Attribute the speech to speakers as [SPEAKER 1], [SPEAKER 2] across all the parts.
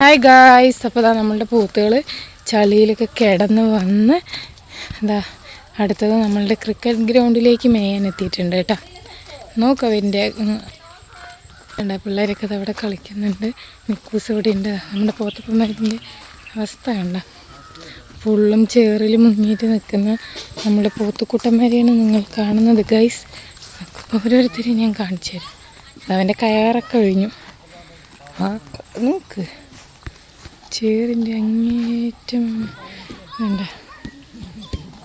[SPEAKER 1] Hi guys അപ്പോൾ ഇതാ നമ്മളുടെ പൂത്തുകൾ ചളിയിലൊക്കെ കിടന്ന് വന്ന് എന്താ അടുത്തത് നമ്മളുടെ ക്രിക്കറ്റ് ഗ്രൗണ്ടിലേക്ക് മേയാൻ എത്തിയിട്ടുണ്ട് കേട്ടോ. നോക്കാം അവന്റെ എന്താ പിള്ളേരൊക്കെ അത് അവിടെ കളിക്കുന്നുണ്ട്. മിക്കൂസ് ഇവിടെ ഉണ്ട്. നമ്മുടെ പോത്തപ്പന്മാരിന്റെ അവസ്ഥ കണ്ട. ഫുള്ളും ചേറിൽ മുങ്ങിയിട്ട് നിൽക്കുന്ന നമ്മുടെ പോത്തുക്കുട്ടന്മാരെയാണ് നിങ്ങൾ കാണുന്നത് ഗൈസ് ഓരോരുത്തരെയും ഞാൻ കാണിച്ചു തരാം. അവന്റെ കയറൊക്കെ ഒഴിഞ്ഞു. ആ നോക്ക്. ചേറിന്റെ അങ്ങേറ്റം വേണ്ട.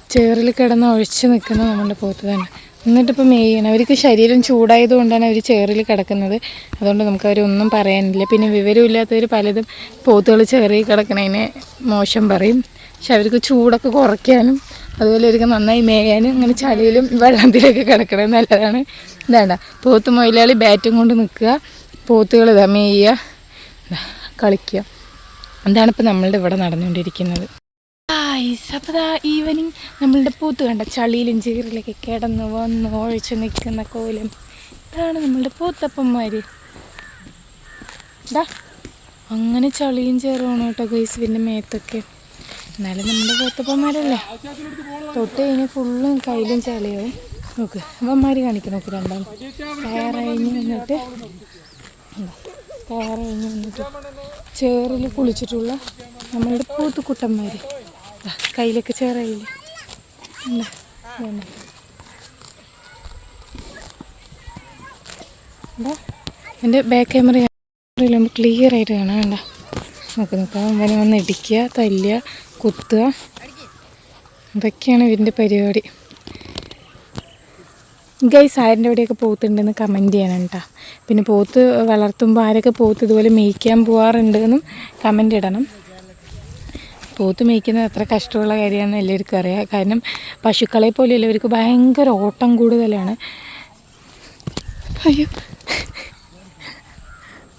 [SPEAKER 1] ചേറിൽ കിടന്ന് ഒഴിച്ച് നിൽക്കുന്ന നമ്മുടെ പോത്ത് തന്നെ. എന്നിട്ടിപ്പോൾ മേയണം അവർക്ക് ശരീരം ചൂടായതുകൊണ്ടാണ് അവർ ചേറിൽ കിടക്കുന്നത്. അതുകൊണ്ട് നമുക്ക് അവരൊന്നും പറയാനില്ല. പിന്നെ വിവരമില്ലാത്തവർ പലതും പോത്തുകൾ ചേറിൽ കിടക്കണതിനെ മോശം പറയും. പക്ഷെ അവർക്ക് ചൂടൊക്കെ കുറയ്ക്കാനും അതുപോലെ അവർക്ക് നന്നായി മേയാനും അങ്ങനെ ചളിയിലും വെള്ളത്തിലൊക്കെ കിടക്കണത് നല്ലതാണ്. ഇതാണ്ട. പോത്ത് മൊയിലാളി ബാറ്റും കൊണ്ട് നിൽക്കുക. പോത്തുകൾ ഇതാ മേയുക. കളിക്കുക. എന്താണ് ഇപ്പോൾ നമ്മളുടെ ഇവിടെ നടന്നുകൊണ്ടിരിക്കുന്നത്. അപ്പോൾ ഈവനിങ് നമ്മളുടെ പൂത്ത് കണ്ട ചളിയിലും ചീറിലൊക്കെ കിടന്ന് വന്ന് ഒഴിച്ച് നിൽക്കുന്ന കോലം. ഇതാണ് നമ്മളുടെ പൂത്തപ്പന്മാർ ഇതാ അങ്ങനെ ചളിയും ചേറുവാണ് കേട്ടോ ഗൈസ് പിന്നെ മേത്തൊക്കെ. എന്നാലും നമ്മുടെ പൂത്തപ്പന്മാരല്ലേ? തൊട്ട് കഴിഞ്ഞാൽ ഫുള്ളും കയ്യിലും ചളിയാവും. നോക്ക് അവന്മാർ കാണിക്കും നോക്ക് രണ്ടാം. കയറഴിഞ്ഞ് വന്നിട്ട് കയറഴിഞ്ഞ് ചേറിൽ കുളിച്ചിട്ടുള്ള നമ്മളുടെ പൂത്തുക്കുട്ടന്മാർ കയ്യിലൊക്കെ ചേറയില്ലേ? എന്റെ ബാക്ക് ക്യാമറ ക്ലിയർ ആയിട്ട് കാണാം വേണ്ട നോക്ക് നോക്കാം. അവനെ വന്ന് ഇടിക്കുക തല്ലുക കുത്തുക. ഇതൊക്കെയാണ് ഇതിന്റെ പരിപാടി. ഗൈസ് ആരിന്റെ അവിടെയൊക്കെ പോത്തുണ്ടെന്ന് കമന്റ് ചെയ്യണം കേട്ടോ പിന്നെ പോത്ത് വളർത്തുമ്പോൾ ആരൊക്കെ പോത്ത് ഇതുപോലെ മേയ്ക്കാൻ പോകാറുണ്ട് എന്നും കമന്റ് ഇടണം. പോത്ത് മേയ്ക്കുന്നത് അത്ര കഷ്ടമുള്ള കാര്യമാണെന്ന് എല്ലാവർക്കും അറിയാം. കാരണം പശുക്കളെ പോലെയല്ല ഇവർക്ക് ഭയങ്കര ഓട്ടം കൂടുതലാണ്. അയ്യോ.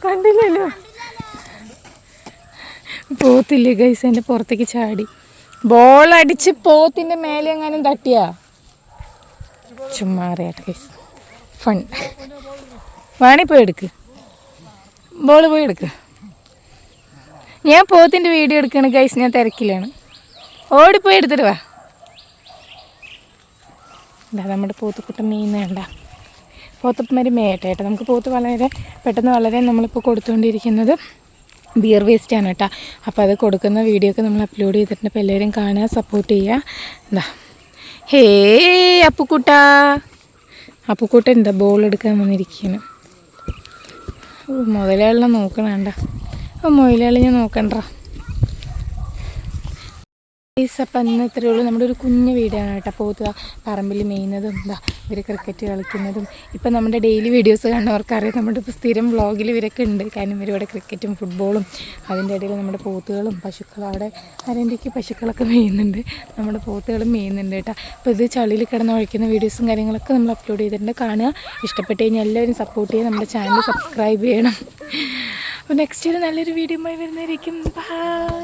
[SPEAKER 1] കണ്ടില്ലല്ലോ. പോത്തില്ലേ ഗൈസ് എന്റെ പുറത്തേക്ക് ചാടി. ബോളടിച്ച് പോത്തിന്റെ മേലെ എങ്ങാനും തട്ടിയാ? ചുമ്മാ അറിയാട്ടെ ഫൺ വേണി പോയി എടുക്ക്. ബോൾ പോയി എടുക്ക്. ഞാൻ പോത്തിന്റെ വീഡിയോ എടുക്കുകയാണ് ഗൈസ് ഞാൻ തിരക്കിലാണ്. ഓടിപ്പോയി എടുത്തിട്ട് വാ. എന്താ നമ്മുടെ പോത്തുക്കുട്ടൻ വേണ്ട. പോത്തപ്പന്മാർ മേയട്ടെ കേട്ടോ. നമുക്ക് പോത്ത് വളരെ പെട്ടെന്ന് വളരെ നമ്മളിപ്പോൾ കൊടുത്തുകൊണ്ടിരിക്കുന്നത് ബിയർ വേസ്റ്റാണ് കേട്ടോ. അപ്പോൾ അത് കൊടുക്കുന്ന വീഡിയോ ഒക്കെ നമ്മൾ അപ്ലോഡ് ചെയ്തിട്ടുണ്ട്. അപ്പോൾ എല്ലാവരും കാണുക സപ്പോർട്ട് ചെയ്യുക. എന്താ ഹേ അപ്പുക്കുട്ട. അപ്പുക്കുട്ട എന്താ ബോൾ എടുക്കാൻ വന്നിരിക്കുന്നു മുതലാളിനെ നോക്കണണ്ട. മുതലാളി ഞാൻ നോക്കണ്ട. ഗൈസ് അപ്പം അന്ന് ഇത്രയേ ഉള്ളൂ. നമ്മുടെ ഒരു കുഞ്ഞു വീടാണ് കേട്ടോ. പോത്തുക പറമ്പിൽ മെയ്യുന്നതും എന്താ ഇവർ ക്രിക്കറ്റ് കളിക്കുന്നതും. ഇപ്പം നമ്മുടെ ഡെയിലി വീഡിയോസ് കാണുന്നവർക്കറിയാം നമ്മുടെ ഇപ്പോൾ സ്ഥിരം വ്ളോഗിൽ ഇവരൊക്കെ ഉണ്ട്. കാരണം ഇവരിവിടെ ക്രിക്കറ്റും ഫുട്ബോളും അതിന്റെ ഇടയിൽ നമ്മുടെ പോത്തുകളും പശുക്കളും അവിടെ ആരെന്റെയൊക്കെ പശുക്കളൊക്കെ മെയ്യുന്നുണ്ട്. നമ്മുടെ പോത്തുകളും മെയ്യുന്നുണ്ട് കേട്ടോ. അപ്പോൾ ഇത് ചളിയിൽ കിടന്ന് ഒഴിക്കുന്ന വീഡിയോസും കാര്യങ്ങളൊക്കെ നമ്മൾ അപ്ലോഡ് ചെയ്തിട്ടുണ്ട്. കാണുക. ഇഷ്ടപ്പെട്ട് കഴിഞ്ഞാൽ എല്ലാവരും സപ്പോർട്ട് ചെയ്യുക. നമ്മുടെ ചാനൽ സബ്സ്ക്രൈബ് ചെയ്യണം. അപ്പോൾ നെക്സ്റ്റ് ഒരു നല്ലൊരു വീഡിയോ വരുന്നതായിരിക്കും. ബൈ